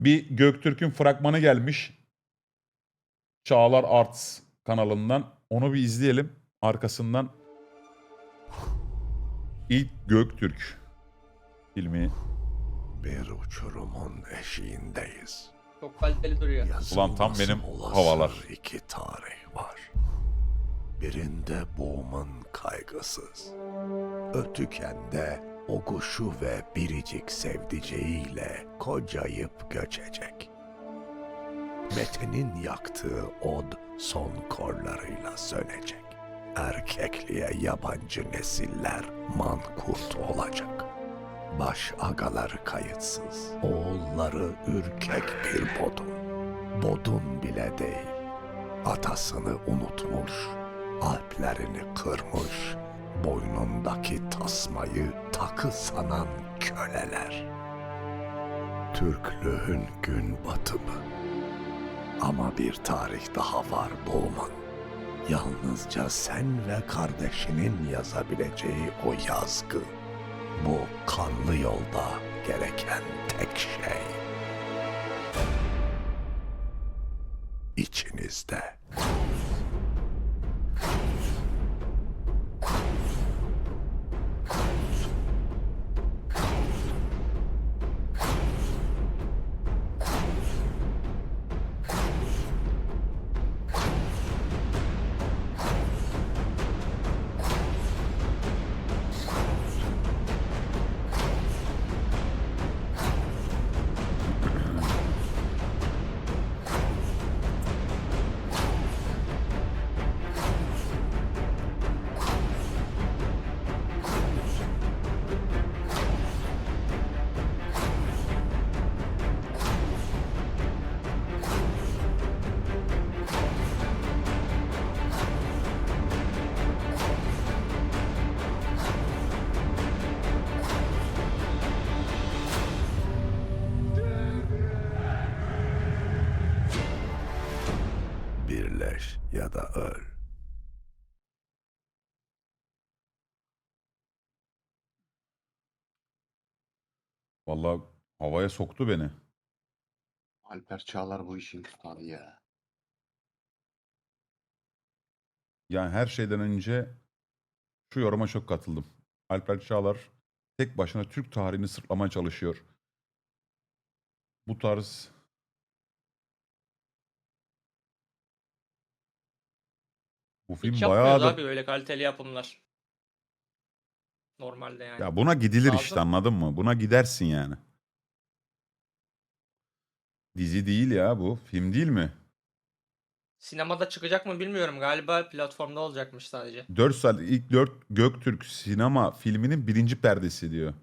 Bir Göktürk'ün fragmanı gelmiş. Çağlar Arts kanalından. Onu bir izleyelim. Arkasından İlk Göktürk filmi. Bir uçurumun eşiğindeyiz. Çok kaliteli duruyor. Ulan tam benim Yazılması havalar. iki tarih var. Birinde boğumun kaygısız. Ötükende Oguşu ve biricik sevdiceğiyle kocayıp göçecek. Mete'nin yaktığı od son korlarıyla sönecek. Erkekliğe yabancı nesiller mankurt olacak. Baş agaları kayıtsız, oğulları ürkek bir bodun. Bodun bile değil, atasını unutmuş, alplerini kırmış, boynundaki tasmayı takı sanan köleler. Türklüğün gün batımı. Ama bir tarih daha var Boğman. Yalnızca sen ve kardeşinin yazabileceği o yazgı. Bu kanlı yolda gereken tek şey. İçinizde. Birleş ya da öl. Vallahi havaya soktu beni. Alper Çağlar bu işin üstadı ya. Yani her şeyden önce şu yoruma çok katıldım. Alper Çağlar tek başına Türk tarihini sırtlamaya çalışıyor. Bu tarz bu film Hiç bayağı yapmıyoruz da abi öyle kaliteli yapımlar. Normalde yani. ya buna gidilir işte Lazım. anladın mı? Buna gidersin yani. Dizi değil ya bu. Film değil mi? Sinemada çıkacak mı bilmiyorum. Galiba platformda olacakmış sadece. 4 saat ilk 4 Göktürk sinema filminin birinci perdesi diyor.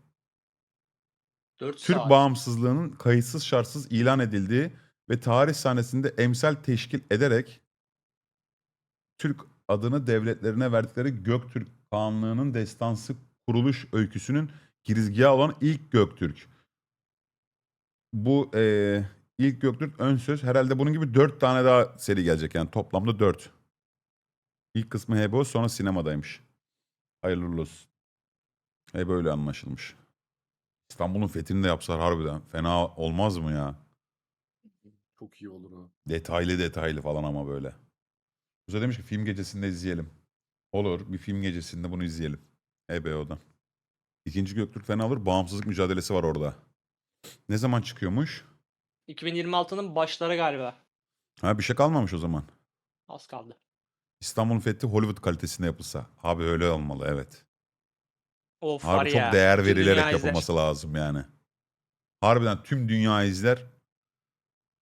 4 Türk saat. bağımsızlığının kayıtsız şartsız ilan edildiği ve tarih sahnesinde emsal teşkil ederek Türk adını devletlerine verdikleri Göktürk Kağanlığı'nın destansı kuruluş öyküsünün girizgahı olan ilk Göktürk. Bu eee, ilk Göktürk ön söz herhalde bunun gibi dört tane daha seri gelecek yani toplamda dört. İlk kısmı HBO sonra sinemadaymış. Hayırlı olsun. Hep öyle anlaşılmış. İstanbul'un fethini de yapsalar harbiden fena olmaz mı ya? Çok iyi olur o. Detaylı detaylı falan ama böyle. Musa demiş ki film gecesinde izleyelim. Olur bir film gecesinde bunu izleyelim. HBO'dan. İkinci Göktürk fena olur. Bağımsızlık mücadelesi var orada. Ne zaman çıkıyormuş? 2026'nın başları galiba. Ha bir şey kalmamış o zaman. Az kaldı. İstanbul'un fethi Hollywood kalitesinde yapılsa. Abi öyle olmalı evet. Of var Harbi ya. çok değer tüm verilerek izler. yapılması lazım yani. Harbiden tüm dünya izler.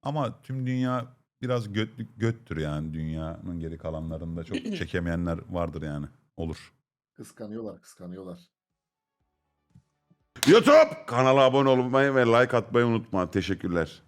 Ama tüm dünya biraz götlük göttür yani. Dünyanın geri kalanlarında çok çekemeyenler vardır yani. Olur. Kıskanıyorlar, kıskanıyorlar. YouTube kanala abone olmayı ve like atmayı unutma. Teşekkürler.